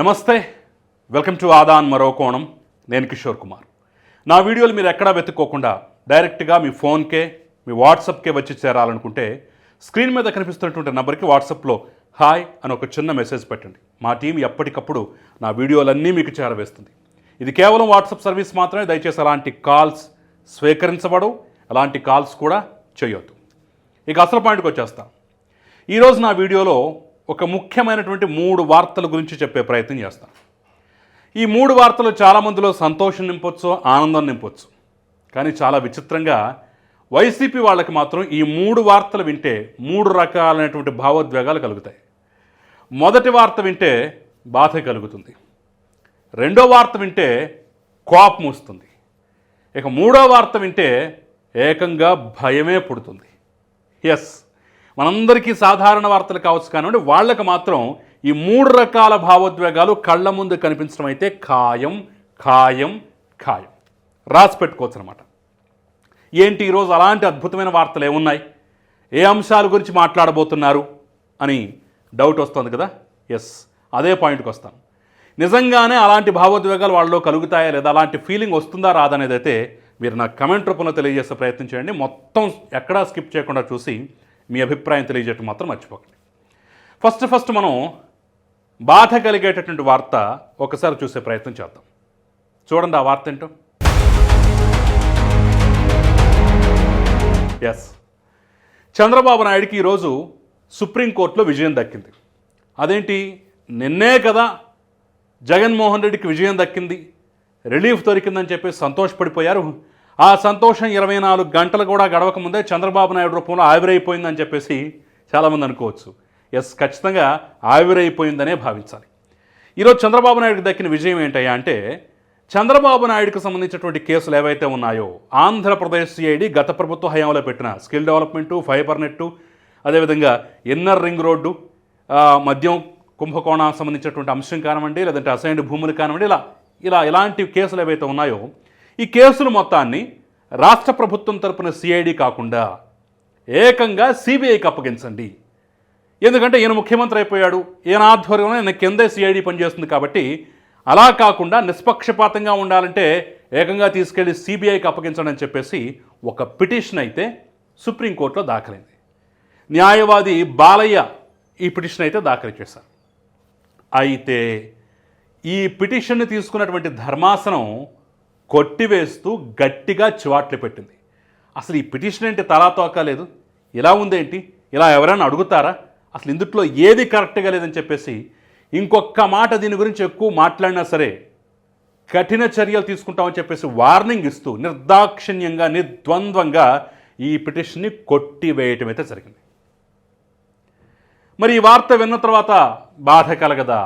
నమస్తే welcome to Aadan మరో కోణం. నేను కిషోర్ కుమార్. నా వీడియోలు మీరు ఎక్కడా వెతుక్కోకుండా డైరెక్ట్గా మీ ఫోన్కే మీ వాట్సాప్కే వచ్చి చేరాలనుకుంటే స్క్రీన్ మీద కనిపిస్తున్నటువంటి నెంబర్కి వాట్సాప్లో హాయ్ అని ఒక చిన్న మెసేజ్ పెట్టండి. మా టీం ఎప్పటికప్పుడు నా వీడియోలన్నీ మీకు చేరవేస్తుంది. ఇది కేవలం వాట్సాప్ సర్వీస్ మాత్రమే దయచేసి అలాంటి కాల్స్ స్వీకరించబడవు అలాంటి కాల్స్ కూడా చేయొద్దు. ఇక అసలు పాయింట్కి వచ్చేస్తాం. ఈరోజు నా వీడియోలో ఒక ముఖ్యమైనటువంటి మూడు వార్తల గురించి చెప్పే ప్రయత్నం చేస్తాను ఈ మూడు వార్తలు చాలామందిలో సంతోషం నింపొచ్చు ఆనందం నింపొచ్చు. కానీ చాలా విచిత్రంగా వైసీపీ వాళ్ళకి మాత్రం ఈ మూడు వార్తలు వింటే మూడు రకాలైనటువంటి భావోద్వేగాలు కలుగుతాయి. మొదటి వార్త వింటే బాధ కలుగుతుంది. రెండో వార్త వింటే కోపం వస్తుంది. ఇక మూడో వార్త వింటే ఏకంగా భయమే పుడుతుంది. ఎస్ మనందరికీ సాధారణ వార్తలు కావచ్చు కానివ్వండి వాళ్ళకి మాత్రం ఈ మూడు రకాల భావోద్వేగాలు కళ్ళ ముందు కనిపించడం అయితే ఖాయం ఖాయం ఖాయం. రాసి పెట్టుకోవచ్చు అనమాట ఏంటి ఈరోజు అలాంటి అద్భుతమైన వార్తలు ఏమున్నాయి? ఏ అంశాల గురించి మాట్లాడబోతున్నారు అని డౌట్ వస్తుంది కదా? ఎస్ అదే పాయింట్కి వస్తాను. నిజంగానే అలాంటి భావోద్వేగాలు వాళ్ళలో కలుగుతాయా లేదా? అలాంటి ఫీలింగ్ వస్తుందా రాదనేది అయితే మీరు నాకు కమెంట్ రూపంలో తెలియజేసే ప్రయత్నం చేయండి. మొత్తం ఎక్కడా స్కిప్ చేయకుండా చూసి మీ అభిప్రాయం తెలియజేయటం మాత్రం మర్చిపోకండి. ఫస్ట్ ఫస్ట్ మనం బాధ కలిగేటటువంటి వార్త ఒకసారి చూసే ప్రయత్నం చేద్దాం. చూడండి ఆ వార్త ఏంటో. ఎస్ చంద్రబాబు నాయుడికి ఈరోజు సుప్రీంకోర్టులో విజయం దక్కింది. అదేంటి? నిన్నే కదా జగన్మోహన్ రెడ్డికి విజయం దక్కింది. రిలీఫ్ దొరికిందని చెప్పి సంతోషపడిపోయారు. ఆ సంతోషం ఇరవై నాలుగు గంటలు కూడా గడవక ముందే చంద్రబాబు నాయుడు రూపంలో ఆవిరైపోయిందని చెప్పేసి చాలామంది అనుకోవచ్చు. ఎస్ ఖచ్చితంగా ఆవిరైపోయిందనే భావించాలి. ఈరోజు చంద్రబాబు నాయుడికి దక్కిన విజయం ఏంటయ్యా అంటే చంద్రబాబు నాయుడుకు సంబంధించినటువంటి కేసులు ఏవైతే ఉన్నాయో ఆంధ్రప్రదేశ్ సిఐడి గత ప్రభుత్వ హయాంలో పెట్టిన స్కిల్ డెవలప్మెంటు ఫైబర్ నెట్టు అదేవిధంగా ఇన్నర్ రింగ్ రోడ్డు మద్యం కుంభకోణానికి సంబంధించినటువంటి అంశం కానివ్వండి లేదంటే అసైన్డ్ భూములు కానివ్వండి ఇలా ఇలా ఇలాంటి కేసులు ఏవైతే ఉన్నాయో ఈ కేసులు మొత్తాన్ని రాష్ట్ర ప్రభుత్వం తరపున సిఐడి కాకుండా ఏకంగా సిబిఐకి అప్పగించండి. ఎందుకంటే ఈయన ముఖ్యమంత్రి అయిపోయాడు. ఈయన ఆధ్వర్యంలో ఈయన కిందే సిఐడి పనిచేస్తుంది కాబట్టి అలా కాకుండా నిష్పక్షపాతంగా ఉండాలంటే ఏకంగా తీసుకెళ్ళి సిబిఐకి అప్పగించండి అని చెప్పేసి ఒక పిటిషన్ అయితే సుప్రీంకోర్టులో దాఖలైంది. న్యాయవాది బాలయ్య ఈ పిటిషన్ అయితే దాఖలు చేశారు. అయితే ఈ పిటిషన్ని తీసుకున్నటువంటి ధర్మాసనం కొట్టివేస్తూ గట్టిగా చివాట్లు పెట్టింది. అసలు ఈ పిటిషన్ ఏంటి తలా తోకలేదు ఇలా ఉందేంటి ఇలా ఎవరైనా అడుగుతారా? అసలు ఇందుట్లో ఏది కరెక్ట్గా లేదని చెప్పేసి ఇంకొక మాట దీని గురించి ఎక్కువ మాట్లాడినా సరే కఠిన చర్యలు తీసుకుంటామని చెప్పేసి వార్నింగ్ ఇస్తూ నిర్దాక్షిణ్యంగా నిర్ద్వంద్వంగా ఈ పిటిషన్ని కొట్టివేయటం అయితే జరిగింది. మరి ఈ వార్త విన్న తర్వాత బాధ కలగదా?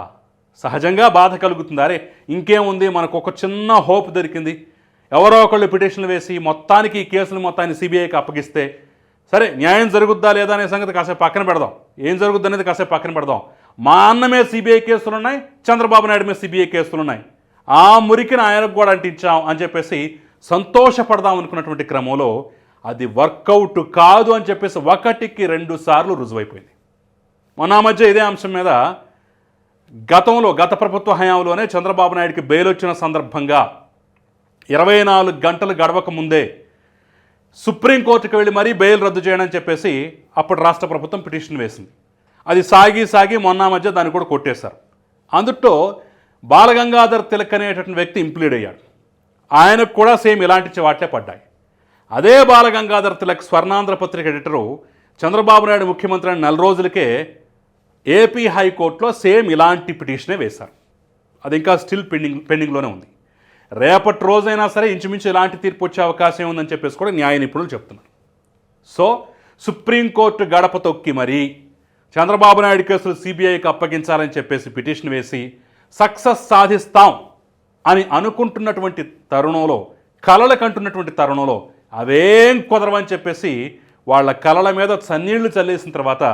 సహజంగా బాధ కలుగుతుంది అరే ఇంకేముంది? మనకు ఒక చిన్న హోప్ దొరికింది. ఎవరో ఒకళ్ళు పిటిషన్లు వేసి మొత్తానికి ఈ కేసులు మొత్తాన్ని సిబిఐకి అప్పగిస్తే సరే న్యాయం జరుగుద్దా లేదా అనే సంగతి కాసేపు పక్కన పెడదాం. ఏం జరుగుద్ది అనేది కాసేపు పక్కన పెడదాం. మా అన్న మీద సిబిఐ కేసులు ఉన్నాయి చంద్రబాబు నాయుడు మీద సిబిఐ కేసులు ఉన్నాయి ఆ మురికిని ఆయనకు కూడా అంటించాం అని చెప్పేసి సంతోషపడదాం అనుకున్నటువంటి క్రమంలో అది వర్కౌట్ కాదు అని చెప్పేసి ఒకటికి రెండు సార్లు రుజువైపోయింది. మొన్న మధ్య ఇదే అంశం మీద గతంలో గత ప్రభుత్వ హయాంలోనే చంద్రబాబు నాయుడికి బెయిల్ వచ్చిన సందర్భంగా ఇరవై నాలుగు గంటలు గడవక ముందే సుప్రీంకోర్టుకు వెళ్ళి మరీ బెయిల్ రద్దు చేయడని చెప్పేసి అప్పుడు రాష్ట్ర ప్రభుత్వం పిటిషన్ వేసింది. అది సాగి సాగి మొన్న మధ్య దాన్ని కూడా కొట్టేశారు. అందుట్లో బాలగంగాధర్ తిలక్ అనేటటువంటి వ్యక్తి ఇంప్లీడ్ అయ్యాడు. ఆయనకు కూడా సేమ్ ఇలాంటి చివాట్లే పడ్డాయి. అదే బాలగంగాధర్ తిలక్ స్వర్ణాంధ్ర పత్రిక ఎడిటరు చంద్రబాబు నాయుడు ముఖ్యమంత్రి అని నెల రోజులకే ఏపీ హైకోర్టులో సేమ్ ఇలాంటి పిటిషనే వేశారు. అది ఇంకా స్టిల్ పెండింగ్ పెండింగ్లోనే ఉంది. రేపటి రోజైనా సరే ఇంచుమించు ఇలాంటి తీర్పు వచ్చే అవకాశం ఉందని చెప్పేసి కూడా న్యాయ నిపుణులు చెప్తున్నారు. సో సుప్రీంకోర్టు గడప తొక్కి మరీ చంద్రబాబు నాయుడు కేసులు సిబిఐకి అప్పగించాలని చెప్పేసి పిటిషన్ వేసి సక్సెస్ సాధిస్తాం అని అనుకుంటున్నటువంటి తరుణంలో కలలు కంటున్నటువంటి తరుణంలో అవేం కుదరవని చెప్పేసి వాళ్ళ కలల మీద చన్నీళ్ళు చల్లేసిన తర్వాత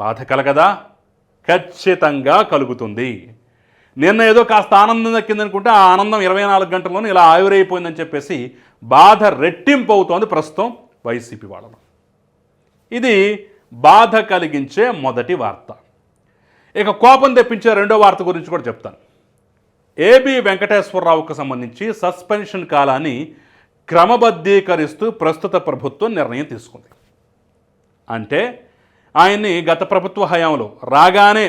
బాధ కలగదా? ఖచ్చితంగా కలుగుతుంది. నిన్న ఏదో కాస్త ఆనందం దక్కిందనుకుంటే ఆ ఆనందం ఇరవై నాలుగు గంటల్లోనే ఇలా ఆవిరైపోయిందని చెప్పేసి బాధ రెట్టింపు అవుతోంది ప్రస్తుతం వైసీపీ వాళ్ళలో. ఇది బాధ కలిగించే మొదటి వార్త. ఇక కోపం తెప్పించే రెండో వార్త గురించి కూడా చెప్తాను. ఏబి వెంకటేశ్వరరావుకు సంబంధించి సస్పెన్షన్ కాలాన్ని క్రమబద్ధీకరిస్తూ ప్రస్తుత ప్రభుత్వం నిర్ణయం తీసుకుంది. అంటే ఆయన్ని గత ప్రభుత్వ హయాంలో రాగానే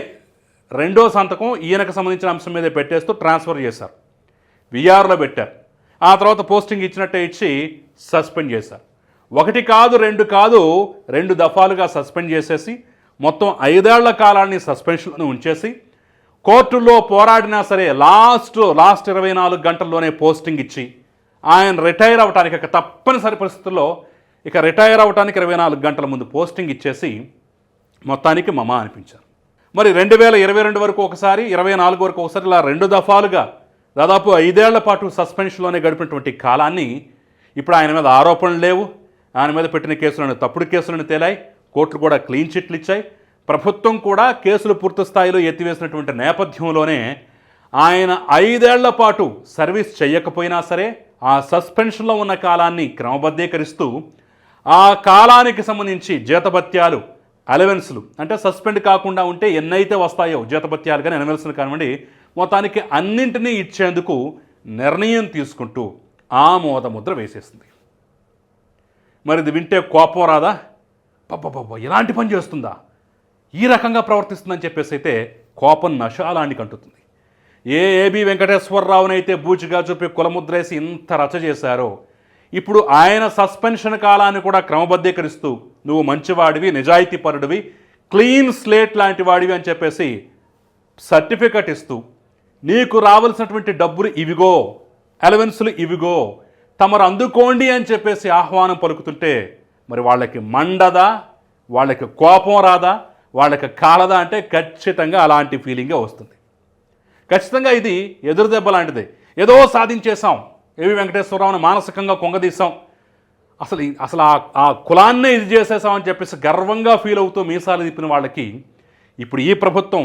రెండో సంతకం ఈయనకు సంబంధించిన అంశం మీద పెట్టేస్తూ ట్రాన్స్ఫర్ చేశారు. విఆర్లో పెట్టారు. ఆ తర్వాత పోస్టింగ్ ఇచ్చినట్టే ఇచ్చి సస్పెండ్ చేశారు. ఒకటి కాదు రెండు కాదు రెండు దఫాలుగా సస్పెండ్ చేసేసి మొత్తం ఐదేళ్ళ కాలాన్ని సస్పెన్షన్ను ఉంచేసి కోర్టులో పోరాడినా సరే లాస్ట్ లాస్ట్ ఇరవై నాలుగు గంటల్లోనే పోస్టింగ్ ఇచ్చి ఆయన రిటైర్ అవడానికి తప్పనిసరి పరిస్థితుల్లో ఇక రిటైర్ అవటానికి ఇరవై నాలుగు గంటల ముందు పోస్టింగ్ ఇచ్చేసి మొత్తానికి మమ అనిపించారు. మరి రెండు వేల ఇరవై రెండు వరకు ఒకసారి ఇరవై నాలుగు వరకు ఒకసారి ఇలా రెండు దఫాలుగా దాదాపు ఐదేళ్ళ పాటు సస్పెన్షన్లోనే గడిపినటువంటి కాలాన్ని ఇప్పుడు ఆయన మీద ఆరోపణలు లేవు. ఆయన మీద పెట్టిన కేసులను తప్పుడు కేసులను తేలాయి కోర్టులు కూడా క్లీన్ చిట్లు ఇచ్చాయి. ప్రభుత్వం కూడా కేసులు పూర్తి స్థాయిలో ఎత్తివేసినటువంటి నేపథ్యంలోనే ఆయన ఐదేళ్ళ పాటు సర్వీస్ చేయకపోయినా సరే ఆ సస్పెన్షన్లో ఉన్న కాలాన్ని క్రమబద్ధీకరిస్తూ ఆ కాలానికి సంబంధించి జీతభత్యాలు అలవెన్స్లు. అంటే సస్పెండ్ కాకుండా ఉంటే ఎన్నైతే వస్తాయో జీతభత్యాలు కానీ అలవెన్స్లు కానివ్వండి మొత్తానికి అన్నింటినీ ఇచ్చేందుకు నిర్ణయం తీసుకుంటూ ఆమోద ముద్ర వేసేసింది. మరి ఇది వింటే కోపం రాదా? పబ్బ ఇలాంటి పని చేస్తుందా? ఈ రకంగా ప్రవర్తిస్తుందని చెప్పేసి అయితే కోపం నశాలానికి అంటుతుంది ఏ ఏబి వెంకటేశ్వరరావునైతే బూచిగా చూపి కులముద్రేసి ఇంత రచ చేశారో ఇప్పుడు ఆయన సస్పెన్షన్ కాలాన్ని కూడా క్రమబద్ధీకరిస్తూ నువ్వు మంచివాడివి నిజాయితీపరుడివి క్లీన్ స్లేట్ లాంటి వాడివి అని చెప్పేసి సర్టిఫికెట్ ఇస్తూ నీకు రావాల్సినటువంటి డబ్బులు ఇవిగో అలవెన్సులు ఇవిగో తమరు అందుకోండి అని చెప్పేసి ఆహ్వానం పలుకుతుంటే మరి వాళ్ళకి మండదా? వాళ్ళకి కోపం రాదా? వాళ్ళకి కాలదా అంటే ఖచ్చితంగా అలాంటి ఫీలింగే వస్తుంది. ఖచ్చితంగా ఇది ఎదురుదెబ్బ లాంటిది. ఏదో సాధించేశాం. ఏవి వెంకటేశ్వరరావుని మానసికంగా కొంగదీశాం. అసలు అసలు ఆ ఆ కులాన్నే ఇది చేసేసామని చెప్పేసి గర్వంగా ఫీల్ అవుతూ మీసాలు తిప్పిన వాళ్ళకి ఇప్పుడు ఈ ప్రభుత్వం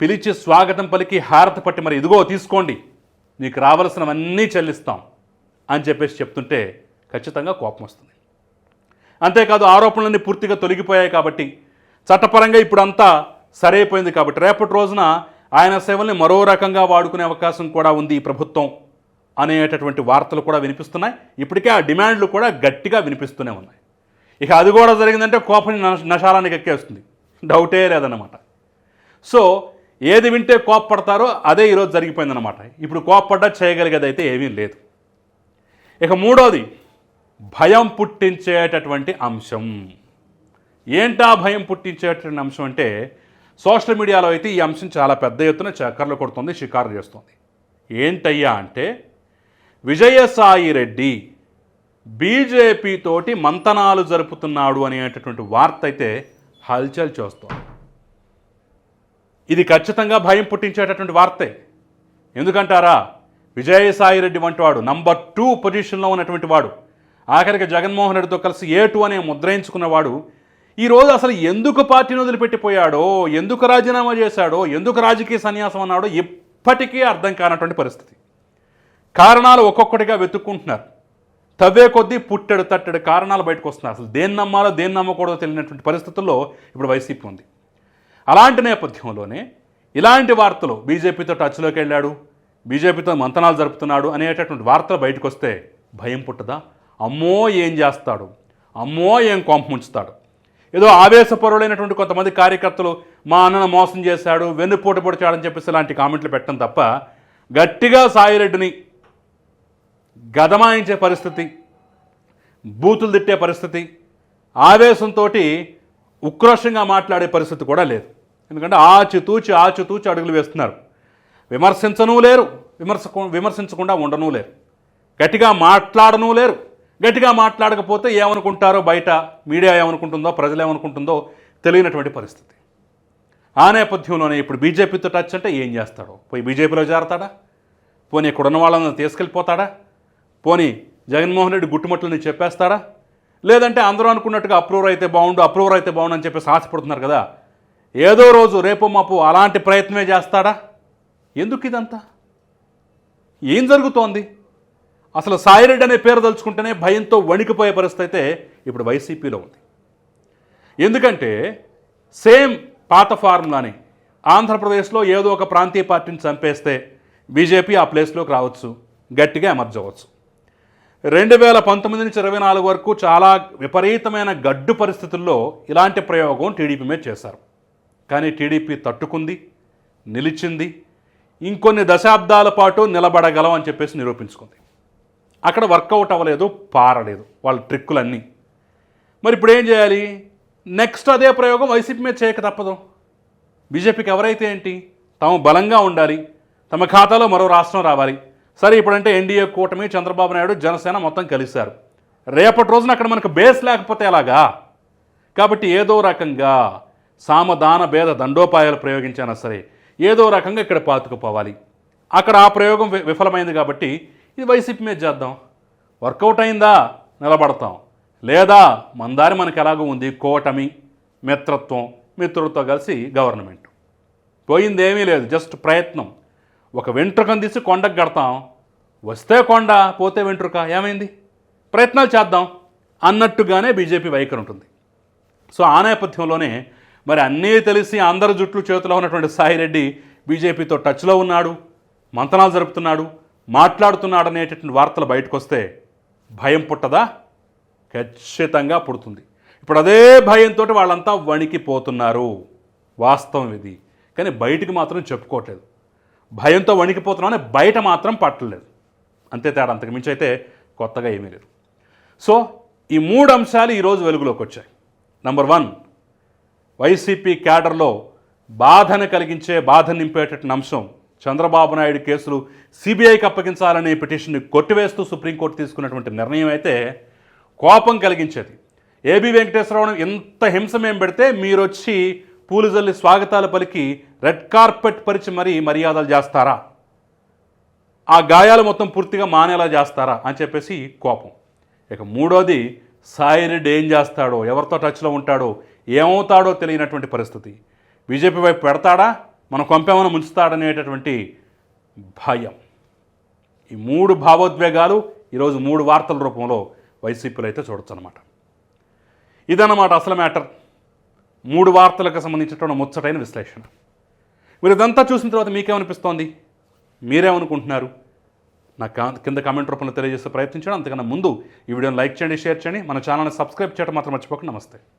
పిలిచి స్వాగతం పలికి హారతి పట్టి మరి ఇదిగో తీసుకోండి నీకు రావలసినవన్నీ చెల్లిస్తాం అని చెప్పేసి చెప్తుంటే ఖచ్చితంగా కోపం వస్తుంది. అంతేకాదు ఆరోపణలన్నీ పూర్తిగా తొలగిపోయాయి కాబట్టి చట్టపరంగా ఇప్పుడంతా సరైపోయింది కాబట్టి రేపటి రోజున ఆయన సేవల్ని మరో రకంగా వాడుకునే అవకాశం కూడా ఉంది ఈ ప్రభుత్వం. అనేటటువంటి వార్తలు కూడా వినిపిస్తున్నాయి. ఇప్పటికే ఆ డిమాండ్లు కూడా గట్టిగా వినిపిస్తూనే ఉన్నాయి. ఇక అది కూడా జరిగిందంటే కోపం నశాలానికి ఎక్కేస్తుంది. డౌటే లేదన్నమాట. సో ఏది వింటే కోప్పడతారో అదే ఈరోజు జరిగిపోయిందన్నమాట. ఇప్పుడు కోప్పడ్డా చేయగలిగేది అయితే ఏమీ లేదు. ఇక మూడోది భయం పుట్టించేటటువంటి అంశం. ఏంటా భయం పుట్టించేటటువంటి అంశం అంటే సోషల్ మీడియాలో అయితే ఈ అంశం చాలా పెద్ద ఎత్తున చక్కర్లు కొడుతుంది షికారు చేస్తుంది. ఏంటయ్యా అంటే విజయసాయి రెడ్డి బీజేపీ తోటి మంతనాలు జరుపుతున్నాడు అనేటటువంటి వార్త అయితే హల్చల్ చేస్తోంది. ఇది ఖచ్చితంగా భయం పుట్టించేటటువంటి వార్తే. ఎందుకంటారా? విజయసాయి రెడ్డి వంటి వాడు నంబర్ టూ పొజిషన్లో ఉన్నటువంటి వాడు ఆఖరికి జగన్మోహన్ రెడ్డితో కలిసి ఏ టూ అనే ముద్రయించుకున్నవాడు ఈరోజు అసలు ఎందుకు పార్టీని వదిలిపెట్టిపోయాడో ఎందుకు రాజీనామా చేశాడో ఎందుకు రాజకీయ సన్యాసం అన్నాడో ఇప్పటికీ అర్థం కానటువంటి పరిస్థితి. కారణాలు ఒక్కొక్కటిగా వెతుక్కుంటున్నారు. తవ్వే కొద్దీ పుట్టెడు తట్టెడు కారణాలు బయటకు వస్తున్నారు. అసలు దేన్ని నమ్మాలో దేన్ని నమ్మకూడదో తెలియనటువంటి పరిస్థితుల్లో ఇప్పుడు వైసీపీ ఉంది. అలాంటి నేపథ్యంలోనే ఇలాంటి వార్తలు బీజేపీతో టచ్లోకి వెళ్ళాడు బీజేపీతో మంతనాలు జరుపుతున్నాడు అనేటటువంటి వార్తలు బయటకు వస్తే భయం పుట్టదా? అమ్మో ఏం చేస్తాడు? అమ్మో ఏం కొంప ముంచుతాడు? ఏదో ఆవేశపరులైనటువంటి కొంతమంది కార్యకర్తలు మా అన్నను మోసం చేశాడు వెన్నుపోటు పొడిచాడని చెప్పేసి ఇలాంటి కామెంట్లు పెట్టడం తప్ప గట్టిగా సాయిరెడ్డిని గదమాయించే పరిస్థితి బూతులు తిట్టే పరిస్థితి ఆవేశంతో ఉక్రోషంగా మాట్లాడే పరిస్థితి కూడా లేదు. ఎందుకంటే ఆచితూచి ఆచితూచి అడుగులు వేస్తున్నారు. విమర్శించను లేరు విమర్శ విమర్శించకుండా ఉండనూ లేరు. గట్టిగా మాట్లాడనూ లేరు. గట్టిగా మాట్లాడకపోతే ఏమనుకుంటారో బయట మీడియా ఏమనుకుంటుందో ప్రజలు ఏమనుకుంటుందో తెలియనటువంటి పరిస్థితి. ఆ నేపథ్యంలోనే ఇప్పుడు బీజేపీతో టచ్ అంటే ఏం చేస్తాడో? పోయి బీజేపీలో చేరతాడా పోనీ ఇక్కడ ఉన్న వాళ్ళని తీసుకెళ్ళిపోతాడా? పోనీ జగన్మోహన్ రెడ్డి గుట్టుమట్లని చెప్పేస్తాడా లేదంటే అందరూ అనుకున్నట్టుగా అప్రూవర్ అయితే బాగుండు అప్రూవర్ అయితే బాగుండు అని చెప్పేసి ఆశపడుతున్నారు కదా. ఏదో రోజు రేపు మాపు అలాంటి ప్రయత్నమే చేస్తాడా? ఎందుకు ఇదంతా? ఏం జరుగుతోంది? అసలు సాయిరెడ్డి అనే పేరు తలుచుకుంటేనే భయంతో వణికిపోయే పరిస్థితి అయితే ఇప్పుడు వైసీపీలో ఉంది. ఎందుకంటే సేమ్ పాత ఫార్ములాని ఆంధ్రప్రదేశ్లో ఏదో ఒక ప్రాంతీయ పార్టీని చంపేస్తే బీజేపీ ఆ ప్లేస్లోకి రావచ్చు గట్టిగా అమర్చవచ్చు రెండు వేల పంతొమ్మిది నుంచి ఇరవై నాలుగు వరకు చాలా విపరీతమైన గడ్డు పరిస్థితుల్లో ఇలాంటి ప్రయోగం టీడీపీ మీద చేశారు. కానీ టీడీపీ తట్టుకుంది నిలిచింది ఇంకొన్ని దశాబ్దాల పాటు నిలబడగలం అని చెప్పేసి నిరూపించుకుంది. అక్కడ వర్కౌట్ అవ్వలేదు పారలేదు వాళ్ళ ట్రిక్కులన్నీ. మరి ఇప్పుడు ఏం చేయాలి? నెక్స్ట్ అదే ప్రయోగం వైసీపీ మీద చేయక తప్పదు. బీజేపీకి ఎవరైతే ఏంటి? తాము బలంగా ఉండాలి తమ ఖాతాలో మరో రాష్ట్రం రావాలి. సరే ఇప్పుడంటే ఎన్డీఏ కూటమి చంద్రబాబు నాయుడు జనసేన మొత్తం కలిశారు. రేపటి రోజున అక్కడ మనకు బేస్ లేకపోతే ఎలాగా? కాబట్టి ఏదో రకంగా సామదాన భేద దండోపాయాలు ప్రయోగించినా సరే ఏదో రకంగా ఇక్కడ పాతుకుపోవాలి. అక్కడ ఆ ప్రయోగం వి- విఫలమైంది కాబట్టి ఇది వైసీపీ మీద చేద్దాం. వర్కౌట్ అయిందా? నిలబడతాం. లేదా మందారి మనకు ఎలాగో ఉంది? కూటమి మిత్రత్వం మిత్రులతో కలిసి గవర్నమెంట్. పోయిందేమీ లేదు జస్ట్ ప్రయత్నం. ఒక వెంట్రుకను తీసి కొండకు కడతాం. వస్తే కొండ పోతే వెంట్రుక. ఏమైంది? ప్రయత్నాలు చేద్దాం అన్నట్టుగానే బీజేపీ వైఖరి ఉంటుంది. సో ఆ నేపథ్యంలోనే మరి అన్నీ తెలిసి అందరి జుట్లు చేతిలో ఉన్నటువంటి సాయిరెడ్డి బీజేపీతో టచ్లో ఉన్నాడు మంతనాలు జరుపుతున్నాడు మాట్లాడుతున్నాడు అనేటటువంటి వార్తలు బయటకు వస్తే భయం పుట్టదా? ఖచ్చితంగా పుడుతుంది. ఇప్పుడు అదే భయంతో వాళ్ళంతా వణికిపోతున్నారు. వాస్తవం ఇది. కానీ బయటికి మాత్రం చెప్పుకోవట్లేదు. భయంతో వణికిపోతున్నామని బయట మాత్రం పట్టలేదు. అంతే తేడా అంతకు మించి అయితే కొత్తగా ఏమీ లేదు. సో ఈ మూడు అంశాలు ఈరోజు వెలుగులోకి వచ్చాయి. నంబర్ వన్ వైసీపీ క్యాడర్లో బాధను కలిగించే బాధ నింపేటటువంటి అంశం చంద్రబాబు నాయుడు కేసులు సిబిఐకి అప్పగించాలనే పిటిషన్ని కొట్టివేస్తూ సుప్రీంకోర్టు తీసుకున్నటువంటి నిర్ణయం అయితే కోపం కలిగించేది. ఏబి వెంకటేశ్వరరావు ఎంత హింస మేము పెడితే మీరు వచ్చి పూలుజల్లి స్వాగతాలు పలికి రెడ్ కార్పెట్ పరిచి మరీ మర్యాదలు చేస్తారా? ఆ గాయాలు మొత్తం పూర్తిగా మానేలా చేస్తారా అని చెప్పేసి కోపం. ఇక మూడోది సాయిరెడ్డి ఏం చేస్తాడో ఎవరితో టచ్లో ఉంటాడో ఏమవుతాడో తెలియనటువంటి పరిస్థితి. బీజేపీ వైపు పెడతాడా? మనం కొంపేమని ముంచుతాడనేటటువంటి భయం. ఈ మూడు భావోద్వేగాలు ఈరోజు మూడు వార్తల రూపంలో వైసీపీలో అయితే చూడొచ్చు అనమాట ఇదన్నమాట అసలు మ్యాటర్. మూడు వార్తలకు సంబంధించినటువంటి ముచ్చటైన విశ్లేషణ. మీరు ఇదంతా చూసిన తర్వాత మీకేమనిపిస్తోంది? మీరేమనుకుంటున్నారు? నా కింద కామెంట్ రూపంలో తెలియజేసే ప్రయత్నించండి. అంతకన్నా ముందు ఈ వీడియోని లైక్ చేయండి షేర్ చేయండి. మన ఛానల్ని సబ్స్క్రైబ్ చేయడం మాత్రం మర్చిపోకండి. నమస్తే.